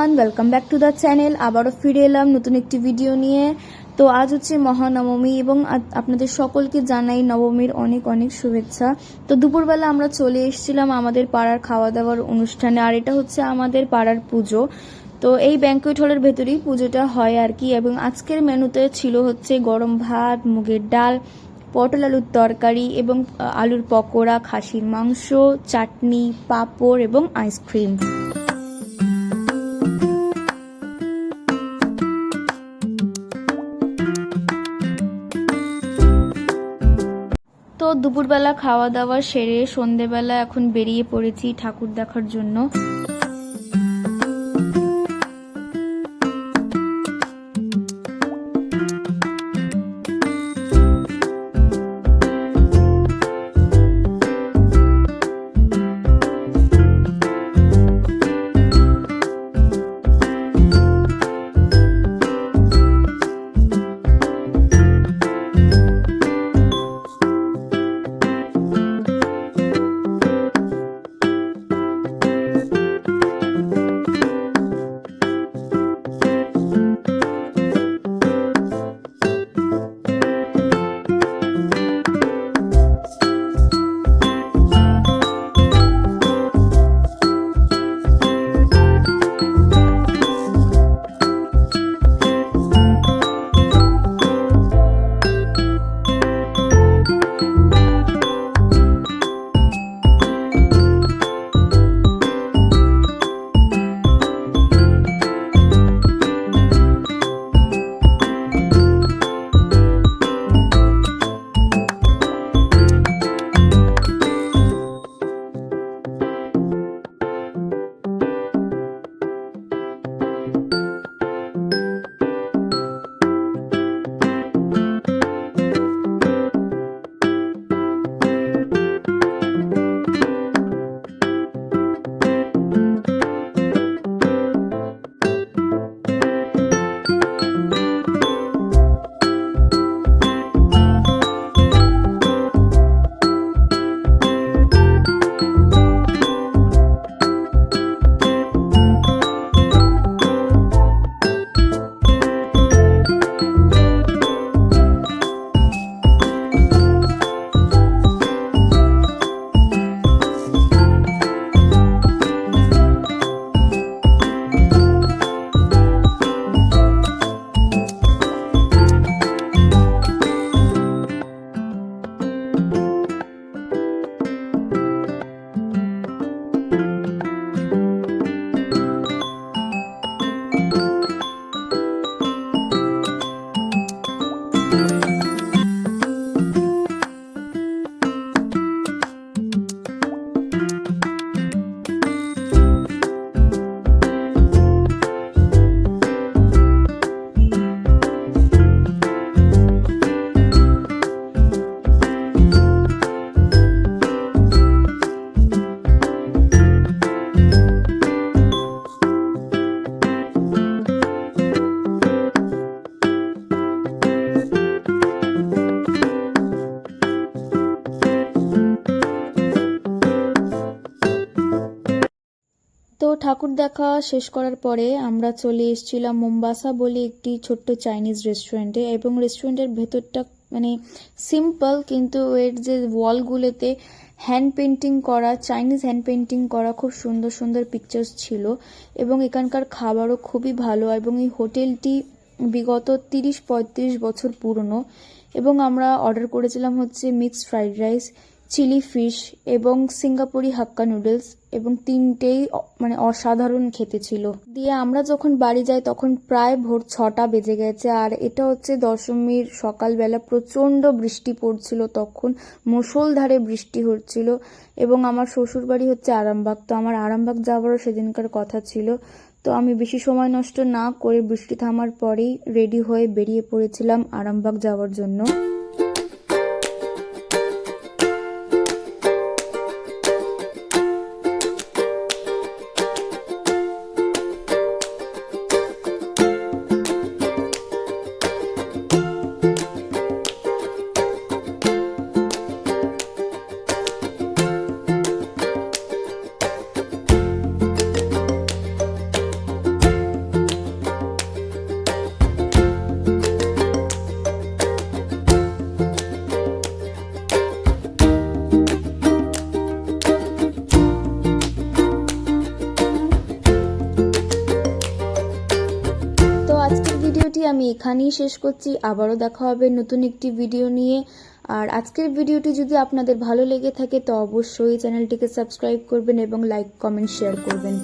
Everyone welcome back to the channel আবারও ফিরে এলাম নতুন একটি ভিডিও নিয়ে। তো আজ হচ্ছে মহানবমী এবং আপনাদের সকলকে জানাই নবমীর অনেক অনেক শুভেচ্ছা। তো দুপুরবেলা আমরা চলে এসেছিলাম আমাদের পাড়ার খাওয়া দাওয়ার অনুষ্ঠানে, আর এটা হচ্ছে আমাদের পাড়ার পুজো। তো এই ব্যাঙ্কুয়েট হলের ভেতরেই পুজোটা হয় আর কি, এবং আজকের মেনুতে ছিল হচ্ছে গরম ভাত, মুগের ডাল, পটল আলুর তরকারি এবং আলুর পকোড়া, খাসির মাংস, চাটনি, পাঁপড় এবং আইসক্রিম তো দুপুরবেলা খাওয়া দাওয়া সেরে সন্ধেবেলা এখন বেরিয়ে পড়েছি ঠাকুর দেখার জন্য। ঠাকুর দেখা শেষ করার পরে আমরা চলে এসেছিলাম মোম্বাসা বলে একটি ছোট্ট চাইনিজ রেস্টুরেন্টে এবং রেস্টুরেন্টের ভেতরটা মানে সিম্পল কিন্তু এর যে ওয়ালগুলোতে হ্যান্ড পেন্টিং করা চাইনিজ হ্যান্ড পেন্টিং করা খুব সুন্দর সুন্দর পিকচার্স ছিল এবং এখানকার খাবারও খুবই ভালো এবং এই হোটেলটি বিগত তিরিশ পঁয়ত্রিশ বছর পুরনো এবং আমরা অর্ডার করেছিলাম হচ্ছে mixed fried rice chilli fish এবং সিঙ্গাপুরি হাক্কা নুডলস এবং তিনটেই মানে অসাধারণ খেতে ছিল। দিয়ে আমরা যখন বাড়ি যাই তখন প্রায় ভোর ছটা বেজে গেছে আর এটা হচ্ছে দশমীর সকালবেলা প্রচণ্ড বৃষ্টি পড়ছিল তখন মুষলধারে বৃষ্টি হচ্ছিল এবং আমার শ্বশুর বাড়ি হচ্ছে আরামবাগ। তো আমার আরামবাগ যাওয়ারও সেদিনকার কথা ছিল। তো আমি বেশি সময় নষ্ট না করে বৃষ্টি থামার পরেই রেডি হয়ে বেরিয়ে পড়েছিলাম আরামবাগ যাওয়ার জন্য। আমি এখানেই শেষ করছি। আবারও দেখা হবে নতুন একটি ভিডিও নিয়ে। আর আজকের ভিডিওটি যদি আপনাদের ভালো লেগে থাকে, তো অবশ্যই চ্যানেলটিকে সাবস্ক্রাইব করবেন এবং লাইক কমেন্ট শেয়ার করবেন।